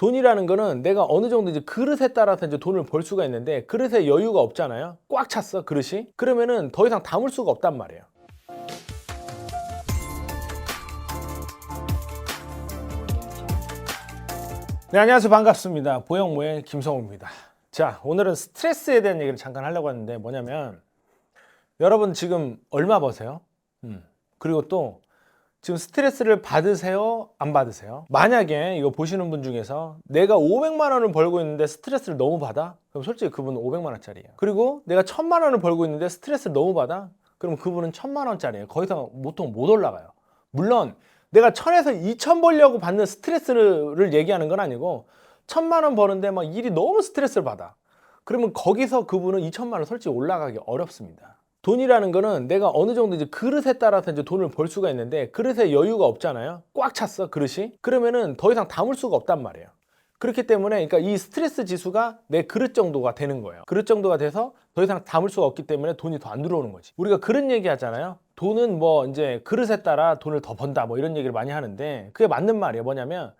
돈이라는 거는 내가 어느 정도 이제 그릇에 따라서 이제 돈을 벌 수가 있는데 그릇에 여유가 없잖아요. 꽉 찼어 그릇이. 그러면은 더 이상 담을 수가 없단 말이에요. 네 안녕하세요 반갑습니다. 보영모의 김성우입니다. 자 오늘은 스트레스에 대한 얘기를 잠깐 하려고 하는데 뭐냐면 여러분 지금 얼마 버세요? 음. 그리고 또 지금 스트레스를 받으세요? 안 받으세요? 만약에 이거 보시는 분 중에서 내가 500만 원을 벌고 있는데 스트레스를 너무 받아? 그럼 솔직히 그분은 500만 원짜리예요. 그리고 내가 1000만 원을 벌고 있는데 스트레스를 너무 받아? 그럼 그분은 1000만 원짜리예요. 거기서 보통 못 올라가요. 물론 내가 1000에서 2000 벌려고 받는 스트레스를 얘기하는 건 아니고 1000만 원 버는데 막 일이 너무 스트레스를 받아. 그러면 거기서 그분은 2천만 원 솔직히 올라가기 어렵습니다. 돈이라는 거는 내가 어느 정도 이제 그릇에 따라서 이제 돈을 벌 수가 있는데 그릇에 여유가 없잖아요. 꽉 찼어 그릇이. 그러면은 더 이상 담을 수가 없단 말이에요. 그렇기 때문에 그러니까 이 스트레스 지수가 내 그릇 정도가 되는 거예요. 그릇 정도가 돼서 더 이상 담을 수가 없기 때문에 돈이 더 안 들어오는 거지. 우리가 그런 얘기 하잖아요. 돈은 뭐 이제 그릇에 따라 돈을 더 번다 뭐 이런 얘기를 많이 하는데 그게 맞는 말이에요. 뭐냐면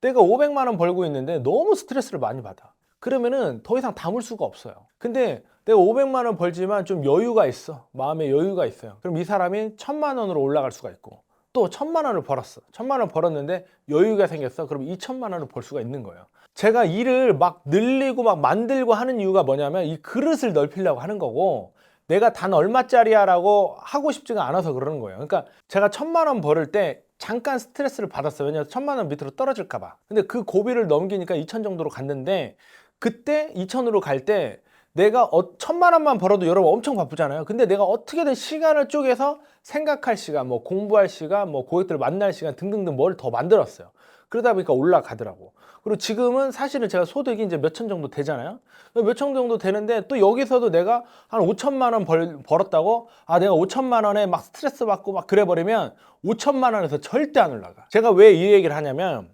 내가 500만 원 벌고 있는데 너무 스트레스를 많이 받아. 그러면은 더 이상 담을 수가 없어요. 근데 내가 500만 원 벌지만 좀 여유가 있어. 마음에 여유가 있어요. 그럼 이 사람이 1000만 원으로 올라갈 수가 있고 또 1000만 원을 벌었어. 1000만 원 벌었는데 여유가 생겼어. 그럼 2000만 원을 벌 수가 있는 거예요. 제가 일을 막 늘리고 막 만들고 하는 이유가 뭐냐면 이 그릇을 넓히려고 하는 거고 내가 단 얼마짜리야라고 하고 싶지가 않아서 그러는 거예요. 그러니까 제가 1000만 원 벌을 때 잠깐 스트레스를 받았어요. 왜냐면 1000만 원 밑으로 떨어질까 봐. 근데 그 고비를 넘기니까 2000 정도로 갔는데 그때 2000으로 갈 때 내가 어, 천만 원만 벌어도 여러분 엄청 바쁘잖아요. 근데 내가 어떻게든 시간을 쪼개서 생각할 시간, 뭐 공부할 시간, 뭐 고객들 만날 시간 등등등 뭘 더 만들었어요. 그러다 보니까 올라가더라고. 그리고 지금은 사실은 제가 소득이 이제 몇천 정도 되잖아요. 몇천 정도 되는데 또 여기서도 내가 한 5천만 원 벌, 벌었다고 아 내가 5천만 원에 막 스트레스 받고 막 그래 버리면 5천만 원에서 절대 안 올라가. 제가 왜 이 얘기를 하냐면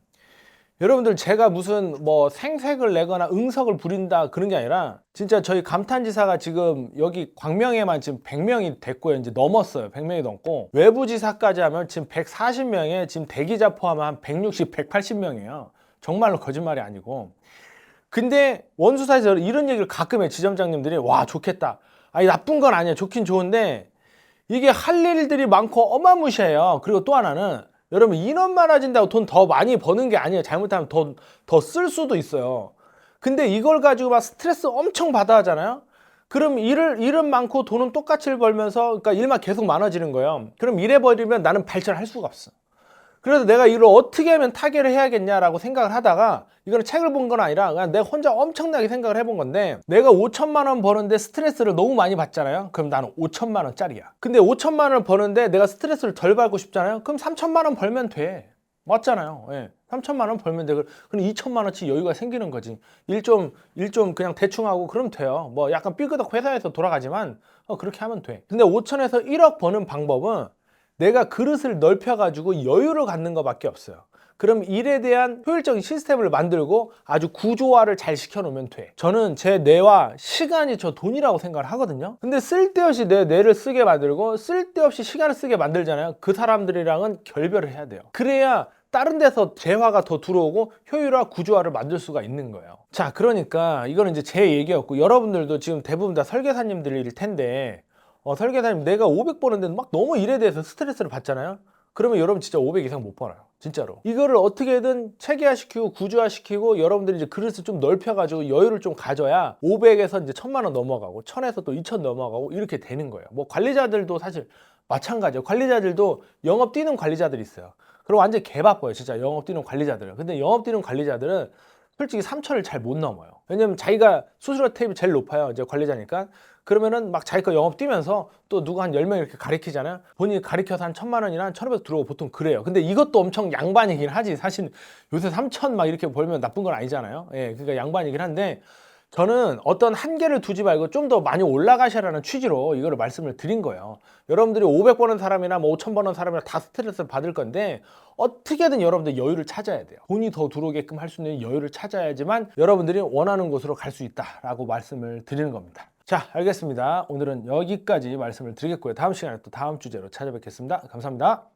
여러분들 제가 무슨 뭐 생색을 내거나 응석을 부린다 그런 게 아니라 진짜 저희 감탄지사가 지금 여기 광명에만 지금 100명이 됐고요. 이제 넘었어요. 100명이 넘고 외부 지사까지 하면 지금 140명에 지금 대기자 포함하면 한 160, 180명이에요. 정말로 거짓말이 아니고. 근데 원수사에서 이런 얘기를 가끔 해 지점장님들이 와 좋겠다. 아니 나쁜 건 아니에요. 좋긴 좋은데 이게 할 일들이 많고 어마무시해요. 그리고 또 하나는 여러분 인원 많아진다고 돈 더 많이 버는 게 아니에요. 잘못하면 더 더 쓸 수도 있어요. 근데 이걸 가지고 막 스트레스 엄청 받아 하잖아요. 그럼 일을 일은 많고 돈은 똑같이 벌면서 그러니까 일만 계속 많아지는 거예요. 그럼 일해 버리면 나는 발전할 수가 없어. 그래서 내가 이걸 어떻게 하면 타개를 해야겠냐라고 생각을 하다가 이거는 책을 본 건 아니라 그냥 내가 혼자 엄청나게 생각을 해본 건데 내가 5천만 원 버는데 스트레스를 너무 많이 받잖아요. 그럼 나는 5천만 원짜리야. 근데 5천만 원을 버는데 내가 스트레스를 덜 받고 싶잖아요. 그럼 3천만 원 벌면 돼. 맞잖아요. 예. 3천만 원 벌면 돼. 그럼 2천만 원치 여유가 생기는 거지. 일 좀, 일 좀 그냥 대충 하고 그러면 돼요. 뭐 약간 삐그덕 회사에서 돌아가지만 어, 그렇게 하면 돼. 근데 5천에서 1억 버는 방법은 내가 그릇을 넓혀가지고 여유를 갖는 것밖에 없어요. 그럼 일에 대한 효율적인 시스템을 만들고 아주 구조화를 잘 시켜놓으면 돼. 저는 제 뇌와 시간이 저 돈이라고 생각을 하거든요. 근데 쓸데없이 내 뇌를 쓰게 만들고 쓸데없이 시간을 쓰게 만들잖아요. 그 사람들이랑은 결별을 해야 돼요. 그래야 다른 데서 재화가 더 들어오고 효율화 구조화를 만들 수가 있는 거예요. 자, 그러니까 이거는 이제 제 얘기였고 여러분들도 지금 대부분 다 설계사님들일 텐데 어, 설계사님 내가 500 버는데 막 너무 일에 대해서 스트레스를 받잖아요. 그러면 여러분 진짜 500 이상 못 벌어요. 진짜로. 이거를 어떻게든 체계화시키고 구조화시키고 여러분들이 이제 그릇을 좀 넓혀가지고 여유를 좀 가져야 500에서 이제 1000만 원 넘어가고 1000에서 또 2000 넘어가고 이렇게 되는 거예요. 뭐 관리자들도 사실 마찬가지예요. 관리자들도 영업 뛰는 관리자들이 있어요. 그리고 완전 개 바빠요. 진짜 영업 뛰는 관리자들은. 근데 영업 뛰는 관리자들은 솔직히 3천을 잘 못 넘어요. 왜냐면 자기가 수수료 테이블 제일 높아요. 이제 관리자니까. 그러면은 막 자기 거 영업 뛰면서 또 누가 한 10명 이렇게 가리키잖아요. 본인이 가리켜서 한 천만 원이나 한1500 들어오고 보통 그래요. 근데 이것도 엄청 양반이긴 하지. 사실 요새 3천 막 이렇게 벌면 나쁜 건 아니잖아요. 예, 그러니까 양반이긴 한데 저는 어떤 한계를 두지 말고 좀 더 많이 올라가셔라는 취지로 이거를 말씀을 드린 거예요. 여러분들이 500 버는 사람이나 뭐 5천 버는 사람이나 다 스트레스를 받을 건데 어떻게든 여러분들 여유를 찾아야 돼요. 돈이 더 들어오게끔 할 수 있는 여유를 찾아야지만 여러분들이 원하는 곳으로 갈 수 있다라고 말씀을 드리는 겁니다. 자, 알겠습니다. 오늘은 여기까지 말씀을 드리겠고요. 다음 시간에 또 다음 주제로 찾아뵙겠습니다. 감사합니다.